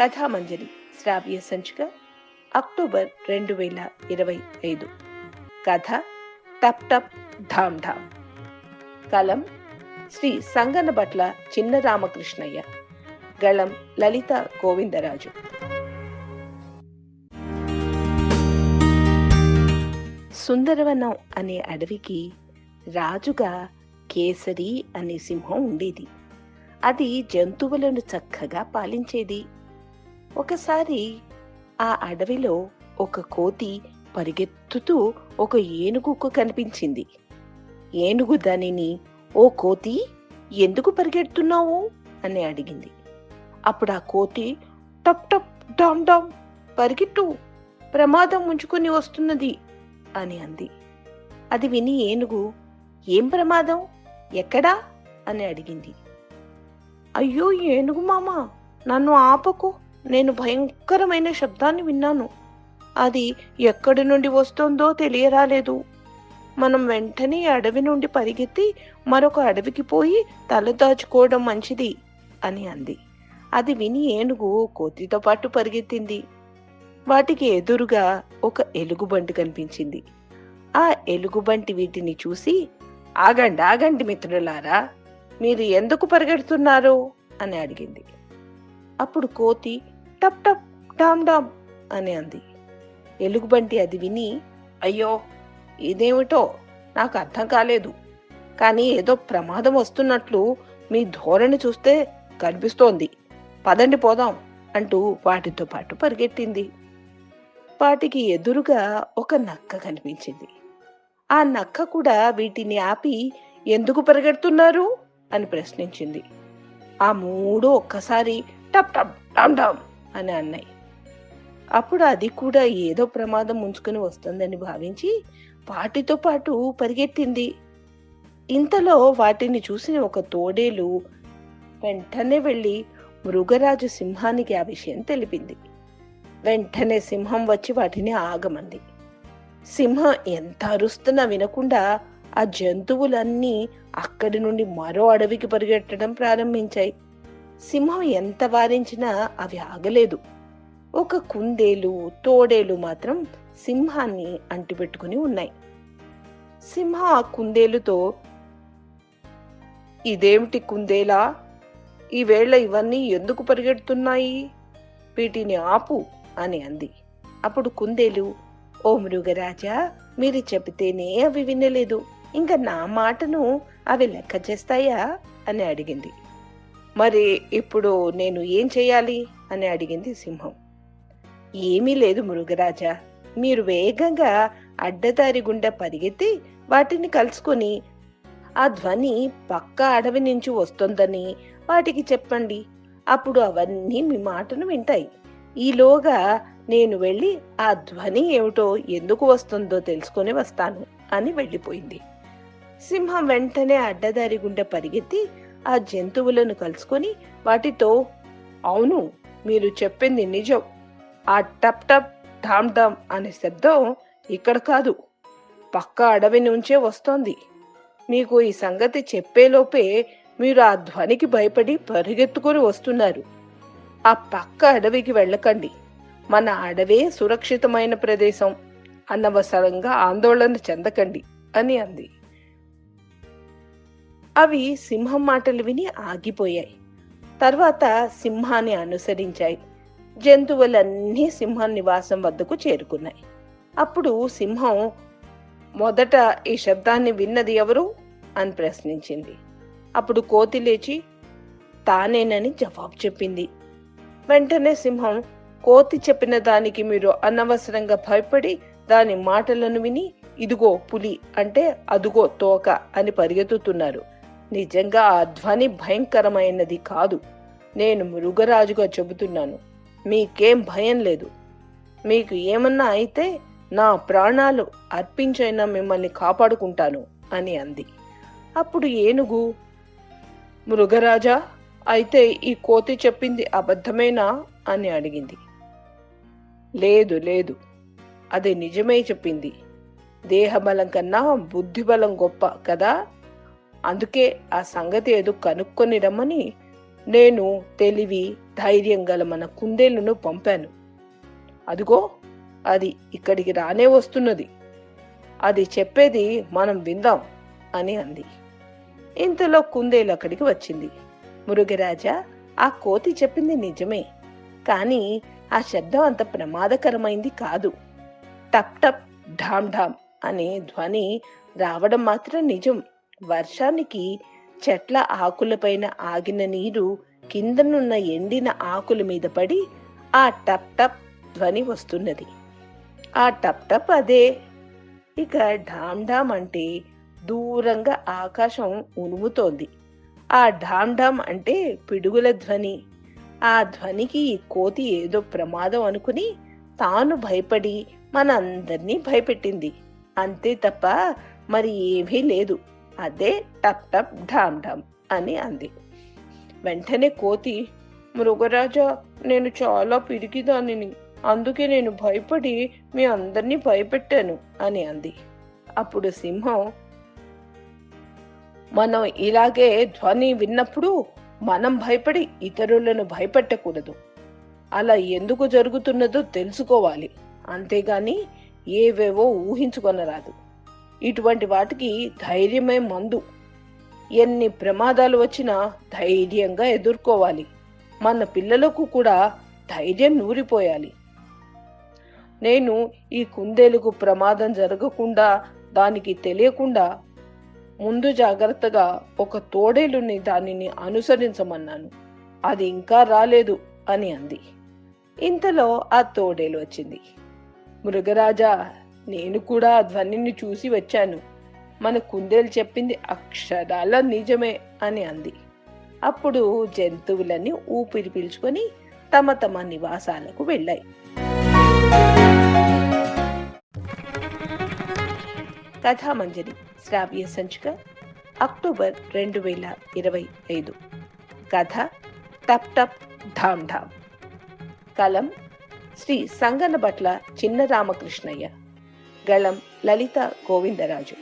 కథామంజరి శ్రావ్య సంచిక అక్టోబర్ రెండు వేల ఇరవై ఐదు. కథ టప్ టప్ ధామ్ ధామ్. కలం శ్రీ సంగనబట్ల చిన్న రామకృష్ణయ్య. గళం లలిత గోవిందరాజు. సుందరవనం అనే అడవికి రాజుగా కేసరి అనే సింహం ఉండేది. అది జంతువులను చక్కగా పాలించేది. ఒకసారి ఆ అడవిలో ఒక కోతి పరిగెత్తుతూ ఒక ఏనుగుకు కనిపించింది. ఏనుగు దానిని ఓ కోతి ఎందుకు పరిగెడుతున్నావు? అని అడిగింది. అప్పుడు ఆ కోతి టప్ టప్ డామ్ డామ్ పరిగెట్టు ప్రమాదం ఉంచుకొని వస్తున్నది అని అంది. అది విని ఏనుగు ఏం ప్రమాదం? ఎక్కడా? అని అడిగింది. అయ్యో ఏనుగు మామ నన్ను ఆపకు నేను భయంకరమైన శబ్దాన్ని విన్నాను. అది ఎక్కడి నుండి వస్తుందో తెలియరాలేదు. మనం వెంటనే అడవి నుండి పరిగెత్తి మరొక అడవికి పోయి తల దాచుకోవడం మంచిది అని అంది. అది విని ఏనుగు కోతితో పాటు పరిగెత్తింది. వాటికి ఎదురుగా ఒక ఎలుగుబంటి కనిపించింది. ఆ ఎలుగుబంటి వీటిని చూసి ఆగండి ఆగండి మిత్రులారా మీరు ఎందుకు పరిగెడుతున్నారు? అని అడిగింది. అప్పుడు కోతి టప్ టప్ డామ్ డామ్ అని అంది. ఎలుగుబంటి అది విని అయ్యో ఇదేమిటో నాకు అర్థం కాలేదు. కానీ ఏదో ప్రమాదం వస్తున్నట్లు మీ ధోరణి చూస్తే కనిపిస్తోంది పదండి పోదాం అంటూ వాటితో పాటు పరిగెట్టింది వాటికి ఎదురుగా ఒక నక్క కనిపించింది. ఆ నక్క కూడా వీటిని ఆపి ఎందుకు పరిగెడుతున్నారు అని ప్రశ్నించింది. ఆ మూడు ఒక్కసారి టప్ టప్ డామ్ డామ్ అని అన్నాయి అప్పుడు అది కూడా ఏదో ప్రమాదం ముంచుకుని వస్తుందని భావించి వాటితో పాటు పరిగెత్తింది. ఇంతలో వాటిని చూసిన ఒక తోడేలు వెంటనే వెళ్ళి మృగరాజు సింహానికి ఆ విషయం తెలిపింది. వెంటనే సింహం వచ్చి వాటిని ఆగమంది. సింహం ఎంత అరుస్తున్నా వినకుండా ఆ జంతువులన్నీ అక్కడి నుండి మరో అడవికి పరిగెట్టడం ప్రారంభించాయి. సింహం ఎంత వారించినా అవి ఆగలేదు. ఒక కుందేలు తోడేలు మాత్రం సింహాన్ని అంటిపెట్టుకుని ఉన్నాయి. సింహం ఆ కుందేలుతో ఇదేమిటి కుందేలా? ఈవేళ ఇవన్నీ ఎందుకు పరిగెడుతున్నాయి? వీటిని ఆపు అని అంది. అప్పుడు కుందేలు ఓ మృగరాజా మీరు చెబితేనే అవి వినలేదు. ఇంకా నా మాటను అవి లెక్క చేస్తాయా? అని అడిగింది. మరి ఇప్పుడు నేను ఏం చేయాలి? అని అడిగింది సింహం. ఏమీ లేదు మృగరాజా. మీరు వేగంగా అడ్డదారి గుండా పరిగెత్తి వాటిని కలుసుకొని ఆ ధ్వని పక్క అడవి నుంచి వస్తుందని వాటికి చెప్పండి. అప్పుడు అవన్నీ మీ మాటను వింటాయి. ఈలోగా నేను వెళ్ళి ఆ ధ్వని ఏమిటో ఎందుకు వస్తుందో తెలుసుకొని వస్తాను అని వెళ్ళిపోయింది. సింహం వెంటనే అడ్డదారి గుండా పరిగెత్తి ఆ జంతువులను కలుసుకొని వాటితో అవును మీరు చెప్పింది నిజం. ఆ టప్ టప్ ఢామ్ ఢామ్ అనే శబ్దం ఇక్కడ కాదు. పక్క అడవి నుంచే వస్తోంది. మీకు ఈ సంగతి చెప్పేలోపే మీరు ఆ ధ్వనికి భయపడి పరిగెత్తుకొని వస్తున్నారు. ఆ పక్క అడవికి వెళ్ళకండి. మన అడవే సురక్షితమైన ప్రదేశం. అనవసరంగా ఆందోళన చెందకండి అని అంది. అవి సింహం మాటలు విని ఆగిపోయాయి. తర్వాత సింహాన్ని అనుసరించాయి. జంతువులన్నీ సింహం నివాసం వద్దకు చేరుకున్నాయి. అప్పుడు సింహం మొదట ఈ శబ్దాన్ని విన్నది ఎవరు? అని ప్రశ్నించింది. అప్పుడు కోతి లేచి తానేనని జవాబు చెప్పింది. వెంటనే సింహం కోతి చెప్పిన దానికి మీరు అనవసరంగా భయపడి దాని మాటలను విని ఇదిగో పులి అంటే అదుగో తోక అని పరిగెత్తుతున్నారు. నిజంగా ఆ ధ్వని భయంకరమైనది కాదు. నేను మృగరాజుగా చెబుతున్నాను. మీకేం భయం లేదు. మీకు ఏమన్నా అయితే నా ప్రాణాలు అర్పించైనా మిమ్మల్ని కాపాడుకుంటాను అని అంది. అప్పుడు ఏనుగు మృగరాజా అయితే ఈ కోతి చెప్పింది అబద్ధమేనా? అని అడిగింది. లేదు లేదు. అది నిజమే చెప్పింది. దేహబలం కన్నా బుద్ధిబలం గొప్ప కదా? అందుకే ఆ సంగతి ఏదో కనుక్కొని రమ్మని నేను తెలివి ధైర్యం గల మన కుందేళ్ళను పంపాను. అదిగో అది ఇక్కడికి రానే వస్తున్నది. అది చెప్పేది మనం విందాం అని అంది. ఇంతలో కుందేలు అక్కడికి వచ్చింది. మురుగరాజా ఆ కోతి చెప్పింది నిజమే. కానీ ఆ శబ్దం అంత ప్రమాదకరమైంది కాదు. టప్ టప్ ఢామ్ ఢామ్ అనే ధ్వని రావడం మాత్రం నిజం. వర్షానికి చెట్ల ఆకులపైన ఆగిన నీరు కిందనున్న ఎండిన ఆకుల మీద పడి ఆ టప్ టప్ ధ్వని వస్తున్నది. ఆ టప్ టప్ అదే. ఇక ఢామ్ ఢామ్ అంటే దూరంగా ఆకాశం ఉనుముతోంది ఆ ఢామ్ ఢామ్ అంటే పిడుగుల ధ్వని. ఆ ధ్వనికి కోతి ఏదో ప్రమాదం అనుకుని తాను భయపడి మనందరినీ భయపెట్టింది. అంతే తప్ప మరి ఏమీ లేదు. అదే టప్ టప్ ఢామ్ ఢామ్ అని అంది. వెంటనే కోతి మృగరాజా నేను చాలా పిరికిదానిని. అందుకే నేను భయపడి మీ అందరినీ భయపెట్టాను అని అంది. అప్పుడు సింహం మనం ఇలాగే ధ్వని విన్నప్పుడు మనం భయపడి ఇతరులను భయపెట్టకూడదు. అలా ఎందుకు జరుగుతున్నదో తెలుసుకోవాలి. అంతేగాని ఏవేవో ఊహించుకొనరాదు. ఇటువంటి వాటికి ధైర్యమే మందు. ఎన్ని ప్రమాదాలు వచ్చినా ధైర్యంగా ఎదుర్కోవాలి. మన పిల్లలకు కూడా ధైర్యం నూరిపోయాలి. నేను ఈ కుందేలుకు ప్రమాదం జరగకుండా దానికి తెలియకుండా ముందు జాగ్రత్తగా ఒక తోడేలుని దానిని అనుసరించమన్నాను. అది ఇంకా రాలేదు అని అంది. ఇంతలో ఆ తోడేలు వచ్చింది. మృగరాజా నేను కూడా ఆ ధ్వనిని చూసి వచ్చాను. మన కుందేలు చెప్పింది అక్షరాల నిజమే అని అంది. అప్పుడు జంతువులన్నీ ఊపిరి పీల్చుకొని తమ తమ నివాసాలకు వెళ్ళాయి. కథామంజరి శ్రావ్య సంచిక అక్టోబర్ రెండు వేల ఇరవై ఐదు. కథ టప్ టప్ ధామ్ ధామ్. కలం శ్రీ సంగనబట్ల చిన్న రామకృష్ణయ్య గళం లలిత గోవిందరాజు.